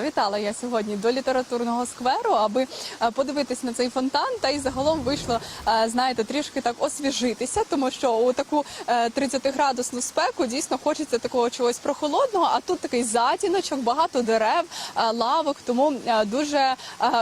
Вітала я сьогодні до літературного скверу, аби е, подивитись на цей фонтан, та й загалом вийшло, е, знаєте, трішки так освіжитися, тому що у таку е, 30-градусну спеку дійсно хочеться такого чогось прохолодного. А тут такий затіночок, багато дерев, е, лавок, тому е, дуже е,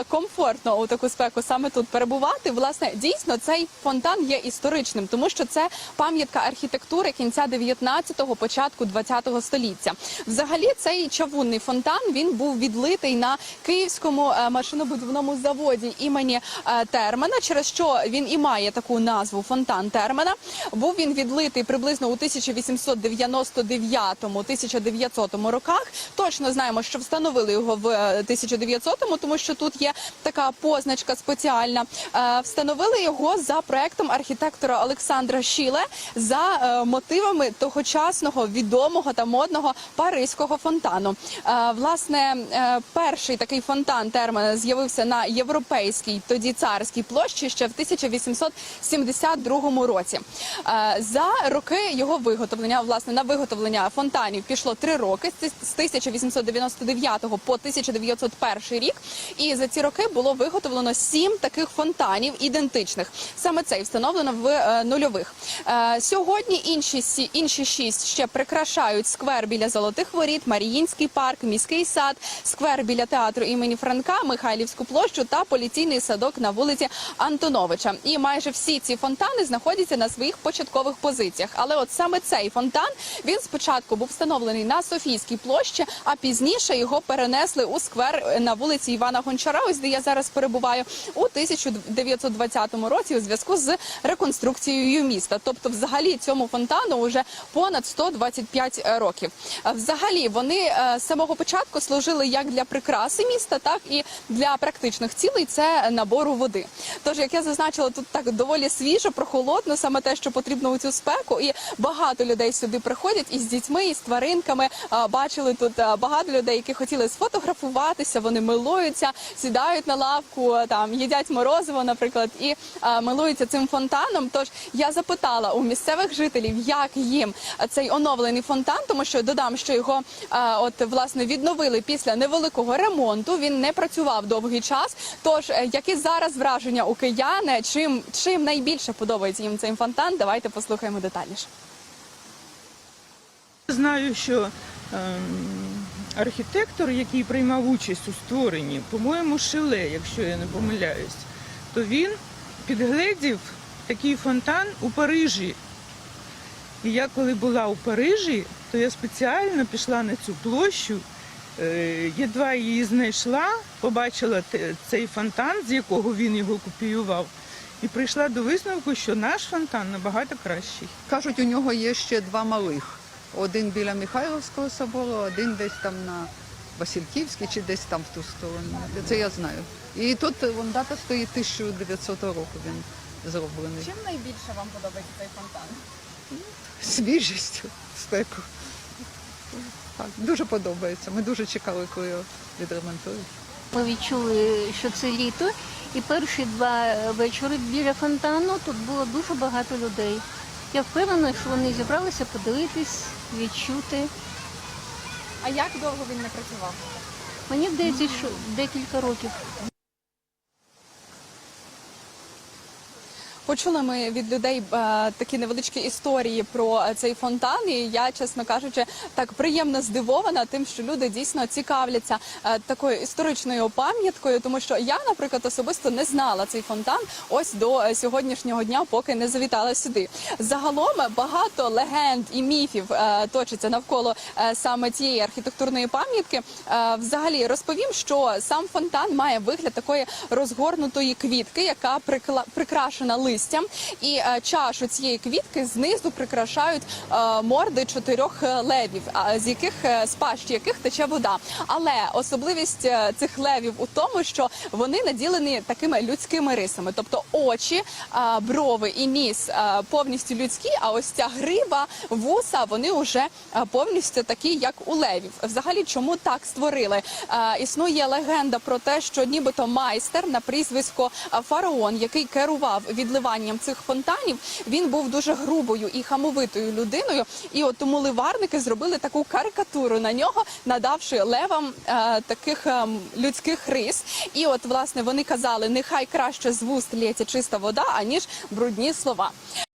комфортно у таку спеку саме тут перебувати. Власне, дійсно цей фонтан є історичним, тому що це пам'ятка архітектури кінця 19-го, початку 20-го століття. Взагалі, цей чавунний фонтан він був відлитий на київському е, машинобудівному заводі імені е, Термена, через що він і має таку назву фонтан Термена. Був він відлитий приблизно у 1899-1900 роках. Точно знаємо, що встановили його в е, 1900-му, тому що тут є така позначка спеціальна. Е, Встановили його за проектом архітектора Олександра Шіле за е, мотивами тогочасного відомого та модного паризького фонтану. Е, Власне, е, перший такий фонтан термена з'явився на європейській, тоді царській площі ще в 1872 році. Е, За роки його виготовлення, власне, на виготовлення фонтанів пішло три роки з 1899 по 1901 рік. І за ці роки було виготовлено сім таких фонтанів ідентичних. Саме цей встановлено в е, нульових. Е, Сьогодні інші інші шість ще прикрашають сквер біля золотих воріт, Маріїнський парк, міський сад, сквер біля театру імені Франка, Михайлівську площу та поліційний садок на вулиці Антоновича. І майже всі ці фонтани знаходяться на своїх початкових позиціях. Але от саме цей фонтан він спочатку був встановлений на Софійській площі, а пізніше його перенесли у сквер на вулиці Івана Гончара, ось де я зараз перебуваю, у 1920 році у зв'язку з реконструкцією міста. Тобто, взагалі цьому фонтану вже понад 125 років. Взагалі вони е, з самого початку служили як для прикраси міста, так і для практичних цілей це набору води. Тож, як я зазначила, тут так доволі свіжо, прохолодно, саме те, що потрібно у цю спеку, і багато людей сюди приходять із дітьми, і з тваринками. Бачили тут багато людей, які хотіли сфотографуватися. Вони милуються, сідають на лавку, там їдять морозиво, наприклад, і милуються цим фонтаном. Тож я запитала у місцевих жителів, як їм цей оновлений фонтан, тому що додам, що його от власне відновили після невеликого ремонту. Він не працював довгий час. Тож е, які зараз враження у кияни? Чим чим найбільше подобається їм цей фонтан? Давайте послухаємо детальніше. Знаю, що ем, архітектор, який приймав участь у створенні, по-моєму, Шиле, якщо я не помиляюсь, то він підгледів такий фонтан у Парижі. І я коли була у Парижі, то я спеціально пішла на цю площу, е, єдва її знайшла, побачила цей фонтан, з якого він його копіював, і прийшла до висновку, що наш фонтан набагато кращий. Кажуть, у нього є ще два малих. Один біля Михайловського собору, один десь там на Васильківській чи десь там в ту сторону. Це я знаю. І тут е, вон дата стоїть 1900 року він зроблений. Чим найбільше вам подобається цей фонтан? Свіжістю, спеку. Так, дуже подобається. Ми дуже чекали, коли його відремонтують. Ми відчули, що це літо, і перші два вечори біля фонтану тут було дуже багато людей. Я впевнена, що вони зібралися подивитись, відчути. А як довго він не працював? Мені здається, що декілька років. Почули ми від людей е, такі невеличкі історії про е, цей фонтан. І я, чесно кажучи, так приємно здивована тим, що люди дійсно цікавляться е, такою історичною пам'яткою, тому що я, наприклад, особисто не знала цей фонтан ось до сьогоднішнього дня, поки не завітала сюди. Загалом багато легенд і міфів точиться навколо саме цієї архітектурної пам'ятки. Взагалі розповім, що сам фонтан має вигляд такої розгорнутої квітки, яка прикла- прикрашена листям. І е, чашу цієї квітки знизу прикрашають е, морди чотирьох е, левів, з яких з пащі яких тече вода. Але особливість цих левів у тому, що вони наділені такими людськими рисами, тобто очі, брови і ніс повністю людські. А ось ця гриба, вуса, вони вже повністю такі, як у левів. Взагалі, чому так створили? Існує легенда про те, що нібито майстер на прізвисько фараон, який керував відливанням облаштуванням цих фонтанів він був дуже грубою і хамовитою людиною. І от тому ливарники зробили таку карикатуру на нього, надавши левам е, таких е, людських рис. І от власне вони казали: нехай краще з вуст лється чиста вода, аніж брудні слова.